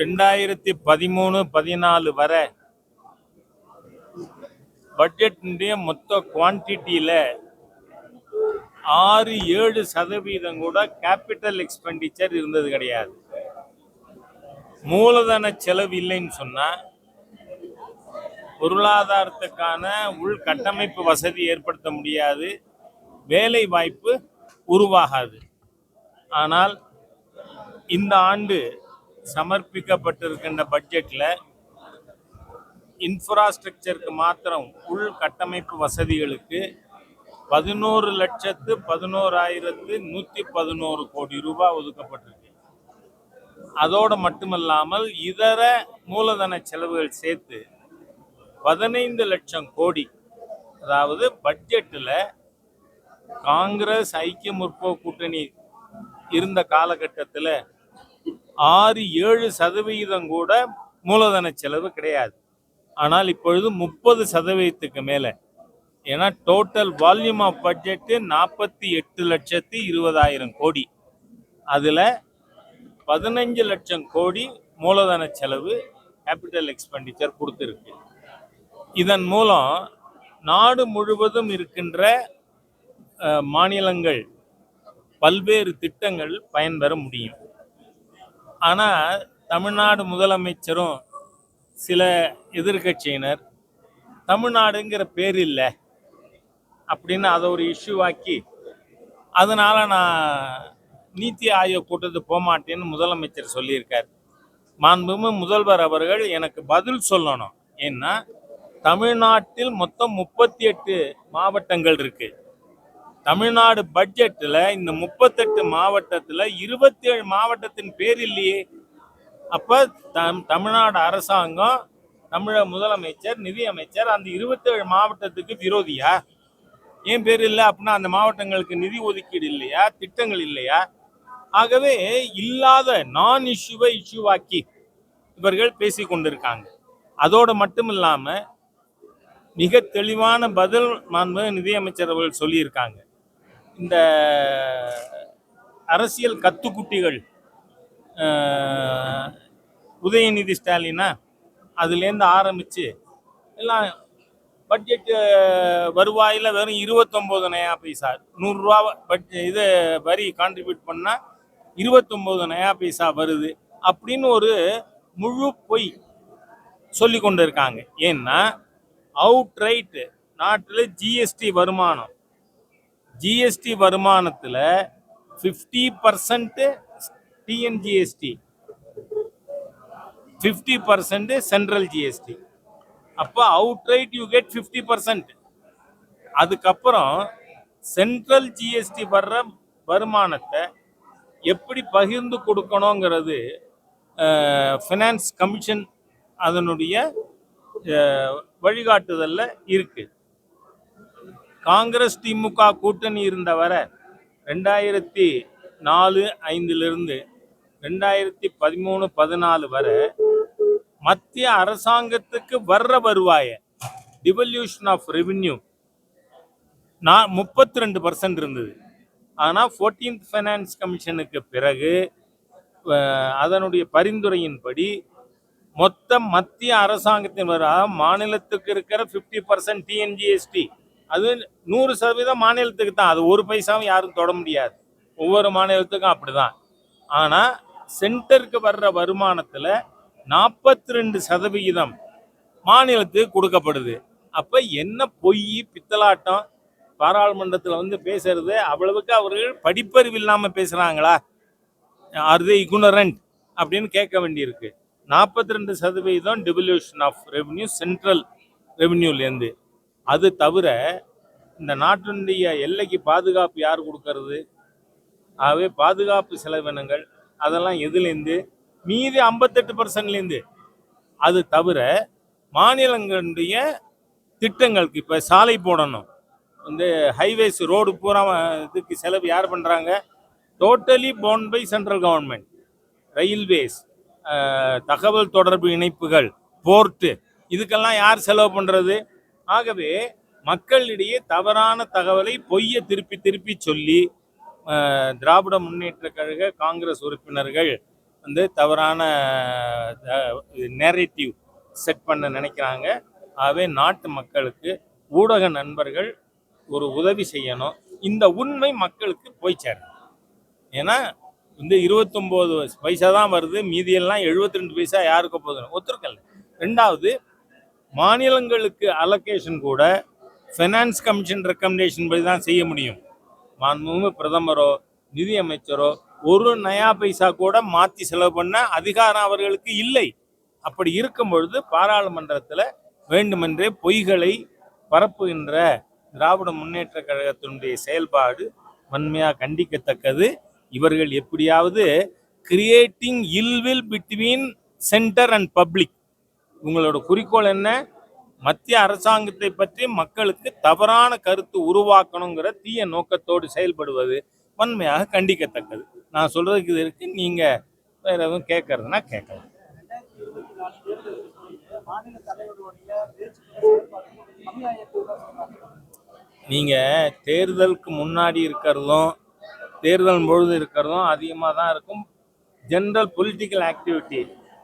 ரெண்டாயிரத்தி பதிமூணு பதினாலு வரை பட்ஜெட்டினுடைய மொத்த குவான்டிட்டியில் ஆறு ஏழு சதவீதம் கூட கேபிட்டல் எக்ஸ்பெண்டிச்சர் இருந்தது கிடையாது. மூலதன செலவு இல்லைன்னு சொன்னால் பொருளாதாரத்துக்கான உள்கட்டமைப்பு வசதி ஏற்படுத்த முடியாது வேலை வாய்ப்பு உருவாகாது. ஆனால் இந்த ஆண்டு சமர்ப்பிக்கப்பட்டிருக்கின்ற பட்ஜெட்டில் இன்ஃப்ராஸ்ட்ரக்சருக்கு மாத்திரம் உள் கட்டமைப்பு வசதிகளுக்கு பதினோரு லட்சத்து பதினோராயிரத்து நூற்றி பதினோரு கோடி ரூபாய் ஒதுக்கப்பட்டிருக்கு. அதோடு மட்டுமல்லாமல் இதர மூலதன செலவுகள் சேர்த்து பதினைந்து லட்சம் கோடி அதாவது பட்ஜெட்டில் காங்கிரஸ் ஐக்கிய முற்போக்கு கூட்டணி இருந்த காலகட்டத்தில் ஆறு ஏழு சதவிகிதம் கூட மூலதன செலவு கிடையாது. ஆனால் இப்பொழுது முப்பது சதவீதத்துக்கு மேலே. ஏன்னா டோட்டல் வால்யூம் ஆஃப் பட்ஜெட்டு நாற்பத்தி எட்டு லட்சத்தி இருபதாயிரம் கோடி. அதில் பதினஞ்சு லட்சம் கோடி மூலதன செலவு கேபிட்டல் எக்ஸ்பெண்டிச்சர் கொடுத்துருக்கு. இதன் மூலம் நாடு முழுவதும் இருக்கின்ற மாநிலங்கள் பல்வேறு திட்டங்கள் பயன்பெற முடியும். ஆனால் தமிழ்நாடு முதலமைச்சரும் சில எதிர்க்கட்சியினர் தமிழ்நாடுங்கிற பேர் இல்லை அப்படின்னு அதை ஒரு இஷ்யூ ஆக்கி நான் நீத்தி ஆயோக் கூட்டத்துக்கு போகமாட்டேன்னு முதலமைச்சர் சொல்லியிருக்கார். மாண்புமிகு முதல்வர் அவர்கள் எனக்கு பதில் சொல்லணும். ஏன்னா தமிழ்நாட்டில் மொத்தம் முப்பத்தி எட்டு மாவட்டங்கள் இருக்குது தமிழ்நாடு பட்ஜெட்டில் இந்த முப்பத்தெட்டு மாவட்டத்தில் இருபத்தி ஏழு மாவட்டத்தின் பேர் இல்லையே. அப்போ தம் தமிழ்நாடு அரசாங்கம் தமிழக முதலமைச்சர் நிதியமைச்சர் அந்த இருபத்தேழு மாவட்டத்துக்கு விரோதியா? ஏன் பேர் இல்லை அப்படின்னா அந்த மாவட்டங்களுக்கு நிதி ஒதுக்கீடு இல்லையா? திட்டங்கள் இல்லையா? ஆகவே இல்லாத நான் இஷ்யூவை இஷ்யூவாக்கி இவர்கள் பேசி கொண்டிருக்காங்க. அதோடு மட்டும் இல்லாமல் மிக தெளிவான பதில் மாண்பு நிதியமைச்சர் அவர்கள் சொல்லியிருக்காங்க. இந்த அரசியல் கத்துக்குட்டிகள் உதயநிதி ஸ்டாலினா அதுலேருந்து ஆரம்பித்து எல்லாம் பட்ஜெட்டு வருவாயில் வெறும் இருபத்தொம்போது நயா பைசா நூறுரூவா பட் இது வரி கான்ட்ரிபியூட் பண்ணால் இருபத்தொம்போது நயா பைசா வருது அப்படின்னு ஒரு முழு பொய் சொல்லி கொண்டு இருக்காங்க ஏன்னா அவுட் ரைட்டு நாட்டில் ஜிஎஸ்டி வருமானம் ஜிஎஸ்டி வருமானத்தில் fifty percent TNGST fifty percent central GST அப்போ outright you get fifty percent அதுக்கப்புறம் சென்ட்ரல் ஜிஎஸ்டி வர்ற வருமானத்தை எப்படி பகிர்ந்து கொடுக்கணுங்கிறது ஃபினான்ஸ் கமிஷன் அதனுடைய வழிகாட்டுதலில் இருக்குது காங்கிரஸ் திமுக கூட்டணி இருந்த வர ரெண்டாயிரத்தி நாலு ஐந்திலிருந்து ரெண்டாயிரத்தி பதிமூணு பதினாலு வரை மத்திய அரசாங்கத்துக்கு வர்ற வருவாய டிவல்யூஷன் ஆஃப் ரெவின்யூ நான் முப்பத்தி ரெண்டு பர்சன்ட் இருந்தது. ஆனால் ஃபோர்டீன்த் ஃபைனான்ஸ் கமிஷனுக்கு பிறகு அதனுடைய பரிந்துரையின்படி மொத்த மத்திய அரசாங்கத்தின் வர மாநிலத்துக்கு இருக்கிற ஃபிஃப்டி பர்சன்ட் டிஎன்ஜிஎஸ்டி அது நூறு சதவீதம் மாநிலத்துக்கு தான். அது ஒரு பைசாவும் யாரும் தொட முடியாது. ஒவ்வொரு மாநிலத்துக்கும் அப்படிதான். ஆனால் சென்டருக்கு வர்ற வருமானத்தில் நாற்பத்தி ரெண்டு சதவிகிதம் மாநிலத்துக்கு கொடுக்கப்படுது. அப்போ என்ன பொய் பித்தலாட்டம் பாராளுமன்றத்தில் வந்து பேசுறது அவ்வளவுக்கு அவர்கள் படிப்பறிவு இல்லாமல் பேசுகிறாங்களா ஆர் தே இகுனரண்ட் அப்படின்னு கேட்க வேண்டியிருக்கு. நாற்பத்தி ரெண்டு சதவீதம் டிவல்யூஷன் ஆஃப் ரெவன்யூ சென்ட்ரல் ரெவன்யூலேருந்து அது தவிர இந்த நாட்டினுடைய எல்லைக்கு பாதுகாப்பு யார் கொடுக்கறது? ஆகவே பாதுகாப்பு செலவினங்கள் அதெல்லாம் எதுலேருந்து? மீதி ஐம்பத்தெட்டு பர்சன்ட்லேருந்து. அது தவிர மாநிலங்களுடைய திட்டங்களுக்கு இப்போ சாலை போடணும். வந்து ஹைவேஸ் ரோடு பூரா இதுக்கு செலவு யார் பண்ணுறாங்க totally borne by central government railways தகவல் தொடர்பு இணைப்புகள் போர்ட்டு இதுக்கெல்லாம் யார் செலவு பண்ணுறது ஆகவே மக்களிடையே தவறான தகவலை பொய்யை திருப்பி திருப்பி சொல்லி திராவிட முன்னேற்ற கழக காங்கிரஸ் உறுப்பினர்கள் வந்து தவறான நேரேட்டிவ் செட் பண்ண நினைக்கிறாங்க. ஆகவே நாட்டு மக்களுக்கு ஊடக நண்பர்கள் ஒரு உதவி செய்யணும். இந்த உண்மை மக்களுக்கு போய் சேரணும். ஏன்னா இந்த இருபத்தொம்போது பைசா தான் வருது மீதியெல்லாம் 72 ரெண்டு பைசா யாருக்கு போதும் ஒத்துருக்கல ரெண்டாவது மாநிலங்களுக்கு அலோகேஷன் கூட ஃபைனான்ஸ் கமிஷன் ரெக்கமெண்டேஷன் படி தான் செய்ய முடியும். மாண்புமிகு பிரதமரோ நிதியமைச்சரோ ஒரு நயா பைசா கூட மாற்றி செலவு பண்ண அதிகாரம் அவர்களுக்கு இல்லை. அப்படி இருக்கும் பொழுது பாராளுமன்றத்தில் வேண்டுமென்றே பொய்களை பரப்புகின்ற திராவிட முன்னேற்ற கழகத்தினுடைய செயல்பாடு வன்மையாக கண்டிக்கத்தக்கது. இவர்கள் எப்படியாவது creating ill will between centre and public உங்களோட குறிக்கோள் என்ன? மத்திய அரசாங்கத்தை பற்றி மக்களுக்கு தவறான கருத்து உருவாக்கணுங்கிற தீய நோக்கத்தோடு செயல்படுவது வன்மையாக கண்டிக்கத்தக்கது. நான் சொல்றதுக்கு இது இருக்கு. நீங்க வேற எதுவும் கேட்கறதுனா கேட்கலாம் நீங்க தேர்தலுக்கு முன்னாடி இருக்கிறதும் தேர்தல் பொழுது இருக்கிறதும் அதிகமாக தான் இருக்கும். ஜென்ரல் பொலிட்டிக்கல் ஆக்டிவிட்டி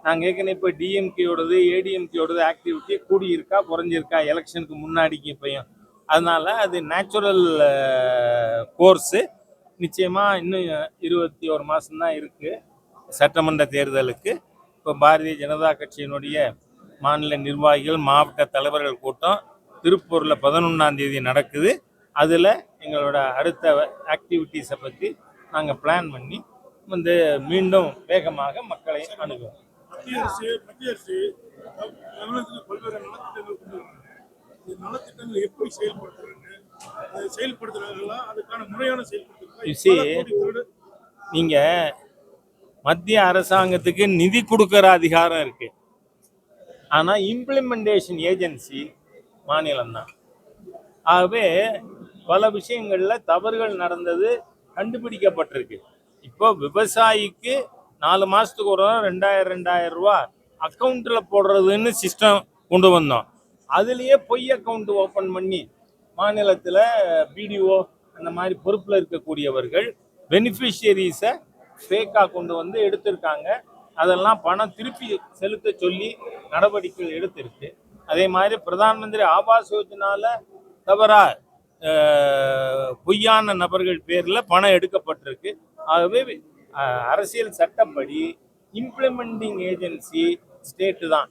நாங்கள் ஏற்கனவே இப்போ டிஎம்கேயோடது ஏடிஎம்கேயோடது ஆக்டிவிட்டி கூடி இருக்கா குறைஞ்சிருக்கா? எலெக்ஷனுக்கு முன்னாடிக்கு இப்பையும். அதனால அது நேச்சுரல் கோர்ஸு நிச்சயமாக இன்னும் இருபத்தி ஒரு மாதம்தான் இருக்குது சட்டமன்ற தேர்தலுக்கு. இப்போ பாரதிய ஜனதா கட்சியினுடைய மாநில நிர்வாகிகள் மாவட்ட தலைவர்கள் கூட்டம் திருப்பூரில் பதினொன்றாம் தேதி நடக்குது. அதில் எங்களோட அடுத்த ஆக்டிவிட்டீஸை பற்றி நாங்கள் பிளான் பண்ணி வந்து மீண்டும் வேகமாக மக்களை அணுகுவோம். மத்திய அரசு மத்திய அரசு தமிழகத்துக்கு பல்வேறு நலத்திட்டங்கள் கொண்டு வராங்க. இந்த நலத்திட்டங்கள் எப்படி செயல்படுத்துறாங்க அதை செயல்படுத்துறாங்களா அதுக்கான முறையான செயல்படுத்துறாங்க நீங்கள் மத்திய அரசாங்கத்துக்கு நிதி கொடுக்குற அதிகாரம் இருக்கு. ஆனால் இம்ப்ளிமெண்டேஷன் ஏஜென்சி மாநிலம்தான். ஆகவே பல விஷயங்களில் தவறுகள் நடந்தது கண்டுபிடிக்கப்பட்டிருக்கு. இப்போ விவசாயிக்கு நாலு மாதத்துக்கு ஒரு ரெண்டாயிரம் ரெண்டாயிரம் ரூபா அக்கௌண்ட்டில் போடுறதுன்னு சிஸ்டம் கொண்டு வந்தோம். அதுலேயே பொய் அக்கௌண்ட் ஓப்பன் பண்ணி மாநிலத்தில் பிடிஓ அந்த மாதிரி பொறுப்பில் இருக்கக்கூடியவர்கள் பெனிஃபிஷியரிஸை ஃபேக்காக கொண்டு வந்து எடுத்திருக்காங்க. அதெல்லாம் பணம் திருப்பி செலுத்த சொல்லி நடவடிக்கைகள் எடுத்திருக்கு. அதே மாதிரி பிரதான் மந்திரி ஆவாஸ் யோஜனால தவறா பொய்யான நபர்கள் பேரில் பணம் எடுக்கப்பட்டிருக்கு. ஆகவே அரசியல் சட்டப்படி இம்ப்ளிமெண்டிங் ஏஜென்சி ஸ்டேட்டு தான்.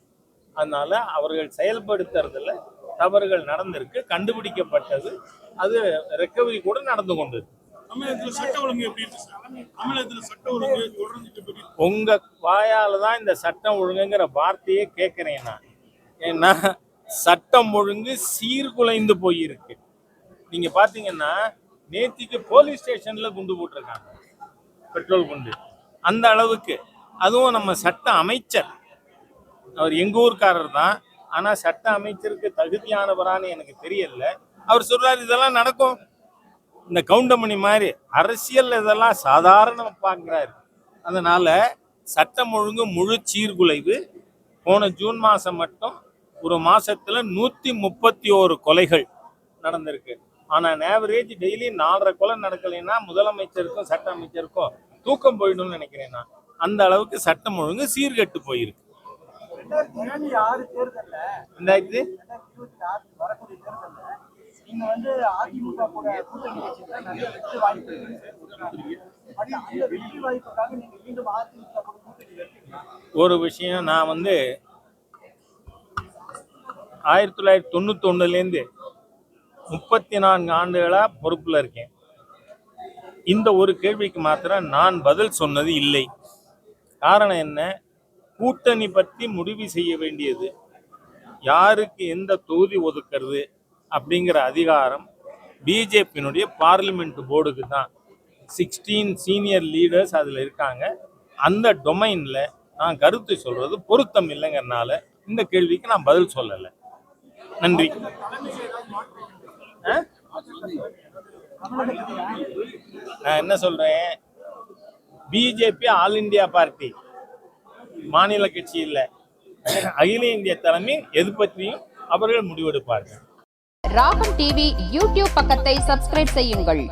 அதனால அவர்கள் செயல்படுத்துறதுல தவறுகள் நடந்திருக்கு கண்டுபிடிக்கப்பட்டது. அது ரெக்கவரி கூட நடந்து கொண்டு? உங்க வாயால தான் இந்த சட்டம் ஒழுங்குங்கிற வார்த்தையே கேட்கிறேன் நான். ஏன்னா சட்டம் ஒழுங்கு சீர்குலைந்து போயிருக்கு. நீங்க பாத்தீங்கன்னா நேத்திக்கு போலீஸ் ஸ்டேஷன்ல குண்டு போட்டிருக்காங்க. பெட்ரோல் குண்டு. அந்த அளவுக்கு. அதுவும் நம்ம சட்ட அமைச்சர். அவர் எங்கள் ஊர்க்காரர் தான். ஆனால் சட்ட அமைச்சருக்கு தகுதியானவரான்னு எனக்கு தெரியல. அவர் சொல்றார் இதெல்லாம் நடக்கும். இந்த கவுண்டமணி மாதிரி அரசியல் இதெல்லாம் சாதாரண பார்க்குறாரு அதனால சட்டம் ஒழுங்கு முழு சீர்குலைவு. போன ஜூன் மாதம் மட்டும் ஒரு மாசத்துல நூற்றி முப்பத்தி ஓரு கொலைகள் நடந்திருக்கு. ஆனால் ஆவரேஜ் டெய்லி நாலரை கொலை நடக்கலைன்னா முதலமைச்சருக்கும் சட்ட அமைச்சருக்கும் தூக்கம் போயிடும்னு நினைக்கிறேன் நான். அந்த அளவுக்கு சட்டம் ஒழுங்கு சீர்கெட்டு போயிருக்கு. ரெண்டாயிரத்தி ஒரு விஷயம் நான் வந்து ஆயிரத்தி தொள்ளாயிரத்தி தொண்ணூத்தி ஒண்ணுலேருந்து முப்பத்தி நான்கு ஆண்டுகளாக பொறுப்பில் இருக்கேன். இந்த ஒரு கேள்விக்கு மாத்திரம் நான் பதில் சொன்னது இல்லை. காரணம் என்ன? கூட்டணி பற்றி முடிவு செய்ய வேண்டியது. யாருக்கு எந்த தொகுதி ஒதுக்கிறது அப்படிங்கிற அதிகாரம் பிஜேபியினுடைய பார்லிமெண்ட் போர்டுக்கு தான். சிக்ஸ்டீன் சீனியர் லீடர்ஸ் அதில் இருக்காங்க. அந்த டொமைனில் நான் கருத்து சொல்கிறது பொருத்தம் இல்லைங்கிறனால இந்த கேள்விக்கு நான் பதில் சொல்லலை. நன்றி. ஆ? நான் என்ன சொல்றேன்? BJP all India party. மாநில கட்சி இல்லை. அகில இந்திய தலைமை எது பற்றியும் அவர்கள் முடிவெடுப்பார்கள். ராகம் டிவி யூடியூப் பக்கத்தை சப்ஸ்கிரைப் செய்யுங்கள்.